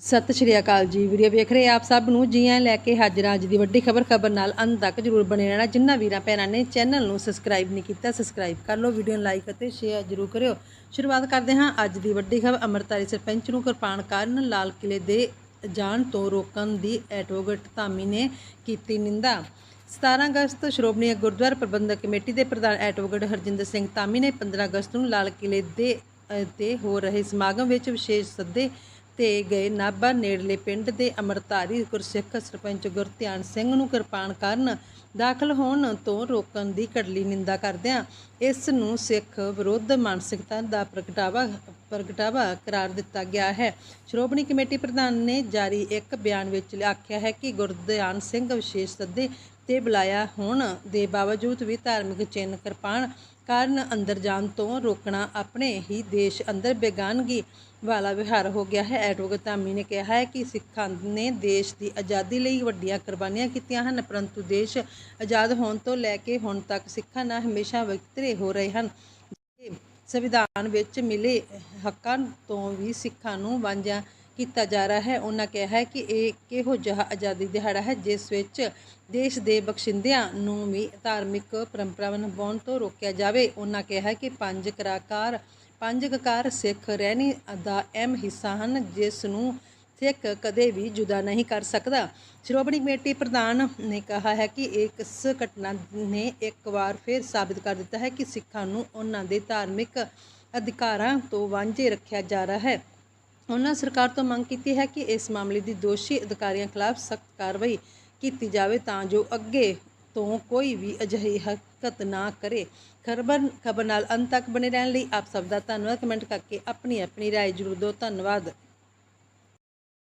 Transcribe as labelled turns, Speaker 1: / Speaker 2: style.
Speaker 1: ਸਤਿ ਸ਼੍ਰੀ ਅਕਾਲ ਜੀ ਵੀਡੀਓ ਵੇਖ ਰਹੇ ਆਪ ਸਭ ਨੂੰ? ਜੀ ਆਇਆਂ ਲੈ ਕੇ ਹਾਜ਼ਰ ਹਾਂ ਅੱਜ ਦੀ ਵੱਡੀ ਖਬਰ। ਖਬਰ ਨਾਲ ਅੰਤ ਤੱਕ ਜਰੂਰ ਬਣੇ ਰਹਿਣਾ। ਜਿੰਨਾ ਵੀਰਾਂ ਭੈਣਾਂ ਨੇ ਚੈਨਲ ਨੂੰ ਸਬਸਕ੍ਰਾਈਬ ਨਹੀਂ ਕੀਤਾ ਸਬਸਕ੍ਰਾਈਬ ਕਰ ਲਓ ਵੀਡੀਓ ਨੂੰ ਲਾਈਕ ਅਤੇ ਸ਼ੇਅਰ ਜਰੂਰ ਕਰਿਓ। ਸ਼ੁਰੂਆਤ ਕਰਦੇ ਹਾਂ ਅੱਜ ਦੀ ਵੱਡੀ ਖਬਰ। ਅਮਰਤਾਰੀ ਸਰਪੰਚ ਨੂੰ ਕਿਰਪਾਨ ਕਾਰਨ ਲਾਲ ਕਿਲੇ ਦੇ ਜਾਣ ਤੋਂ ਰੋਕਣ ਦੀ ਐਡਵੋਕੇਟ ਧਾਮੀ ਨੇ ਕੀਤੀ ਨਿੰਦਾ। 17 ਅਗਸਤ ਸ਼੍ਰੋਮਣੀ ਗੁਰਦੁਆਰਾ ਪ੍ਰਬੰਧਕ ਕਮੇਟੀ ਦੇ ਪ੍ਰਧਾਨ ਐਡਵੋਕੇਟ ਹਰਜਿੰਦਰ ਸਿੰਘ ਧਾਮੀ ਨੇ 15 ਅਗਸਤ ਨੂੰ ਲਾਲ ਕਿਲੇ ਦੇ ਅ, ਤੇ ਹੋ ਰਹੇ ਸਮਾਗਮ ਵਿੱਚ ਵਿਸ਼ੇਸ਼ ਸੱਦੇ ਤੇ ਗਏ ਨਾਭਾ ਨੇੜਲੇ ਪਿੰਡ ਦੇ ਅਮਰਤਾਰੀ ਗੁਰਸਿੱਖ ਸਰਪੰਚ ਗੁਰਧਿਆਨ ਸਿੰਘ ਨੂੰ ਕਿਰਪਾਨ ਕਰਨ ਦਾਖਲ ਹੋਣ ਤੋਂ ਰੋਕਣ ਦੀ ਕੜਲੀ ਨਿੰਦਾ ਕਰਦਿਆਂ ਇਸ ਨੂੰ ਸਿੱਖ ਵਿਰੋਧ ਮਾਨਸਿਕਤਾ ਦਾ ਪ੍ਰਗਟਾਵਾ ਪ੍ਰਗਟਾਵਾ ਕਰਾਰ ਦਿੱਤਾ ਗਿਆ ਹੈ। ਸ਼੍ਰੋਮਣੀ ਕਮੇਟੀ ਪ੍ਰਧਾਨ ਨੇ ਜਾਰੀ ਇੱਕ ਬਿਆਨ ਵਿੱਚ ਆਖਿਆ ਹੈ ਕਿ ਗੁਰਧਿਆਨ ਸਿੰਘ ਵਿਸ਼ੇਸ਼ ਸੱਦੇ ਤੇ ਬੁਲਾਇਆ ਹੋਣ ਦੇ ਬਾਵਜੂਦ ਵੀ ਧਾਰਮਿਕ ਚਿੰਨ੍ਹ ਕਿਰਪਾਨ ਕਾਰਨ ਅੰਦਰ ਜਾਣ ਤੋਂ ਰੋਕਣਾ ਆਪਣੇ ਹੀ ਦੇਸ਼ ਅੰਦਰ ਬੇਗਾਨਗੀ ਵਾਲਾ ਵਿਹਾਰ ਹੋ ਗਿਆ ਹੈ। ਐਡਵੋਕੇਟ ਧਾਮੀ ਨੇ ਕਿਹਾ ਹੈ ਕਿ ਸਿੱਖਾਂ ਨੇ ਦੇਸ਼ ਦੀ ਆਜ਼ਾਦੀ ਲਈ ਵੱਡੀਆਂ ਕੁਰਬਾਨੀਆਂ ਕੀਤੀਆਂ ਹਨ, ਪਰੰਤੂ ਦੇਸ਼ ਆਜ਼ਾਦ ਹੋਣ ਤੋਂ ਲੈ ਕੇ ਹੁਣ ਤੱਕ ਸਿੱਖਾਂ ਨਾਲ ਹਮੇਸ਼ਾ ਵਿਤਕਰੇ ਹੋ ਰਹੇ ਹਨ। ਸੰਵਿਧਾਨ ਵਿੱਚ ਮਿਲੇ ਹੱਕਾਂ ਤੋਂ ਵੀ ਸਿੱਖਾਂ ਨੂੰ ਵਾਂਝਾ ਕੀਤਾ ਜਾ ਰਿਹਾ ਹੈ। ਉਹਨਾਂ ਕਿਹਾ ਹੈ ਕਿ ਇਹ ਕਿਹੋ ਜਿਹਾ ਆਜ਼ਾਦੀ ਦਿਹਾੜਾ ਹੈ, ਜਿਸ ਵਿੱਚ ਦੇਸ਼ ਦੇ ਬਖਸ਼ਿੰਦਿਆਂ ਨੂੰ ਵੀ ਧਾਰਮਿਕ ਪਰੰਪਰਾਵਾਂ ਨਿਭਾਉਣ ਤੋਂ ਰੋਕਿਆ ਜਾਵੇ। ਉਹਨਾਂ ਕਿਹਾ ਹੈ ਕਿ ਪੰਜ ਕਰਾਕਾਰ, ਪੰਜ ਕਕਾਰ ਸਿੱਖ ਰਹਿਣੀ ਦਾ ਅਹਿਮ ਹਿੱਸਾ ਹਨ, ਜਿਸ ਨੂੰ ਸਿੱਖ ਕਦੇ ਵੀ ਜੁਦਾ ਨਹੀਂ ਕਰ ਸਕਦਾ ਸ਼੍ਰੋਮਣੀ ਕਮੇਟੀ ਪ੍ਰਧਾਨ ਨੇ ਕਿਹਾ ਹੈ ਕਿ ਇਸ ਘਟਨਾ ਨੇ ਇੱਕ ਵਾਰ ਫਿਰ ਸਾਬਿਤ ਕਰ ਦਿੱਤਾ ਹੈ ਕਿ ਸਿੱਖਾਂ ਨੂੰ ਉਹਨਾਂ ਦੇ ਧਾਰਮਿਕ ਅਧਿਕਾਰਾਂ ਤੋਂ ਵਾਂਝੇ ਰੱਖਿਆ ਜਾ ਰਿਹਾ ਹੈ ਉਹਨਾਂ ਸਰਕਾਰ ਤੋਂ ਮੰਗ ਕੀਤੀ ਹੈ ਕਿ ਇਸ ਮਾਮਲੇ ਦੀ ਦੋਸ਼ੀ ਅਧਿਕਾਰੀਆਂ ਖਿਲਾਫ ਸਖਤ ਕਾਰਵਾਈ ਕੀਤੀ ਜਾਵੇ ਤਾਂ ਜੋ ਅੱਗੇ ਤੋਂ ਕੋਈ ਵੀ ਅਜਿਹੀ ਹਰਕਤ ਨਾ ਕਰੇ ਖਬਰ ਖਬਰ ਨਾਲ ਅੰਤ ਤੱਕ ਬਣੇ ਰਹਿਣ ਲਈ ਆਪ ਸਭ ਦਾ ਧੰਨਵਾਦ ਕਮੈਂਟ ਕਰਕੇ ਆਪਣੀ ਆਪਣੀ رائے ਜ਼ਰੂਰ ਦਿਓ ਧੰਨਵਾਦ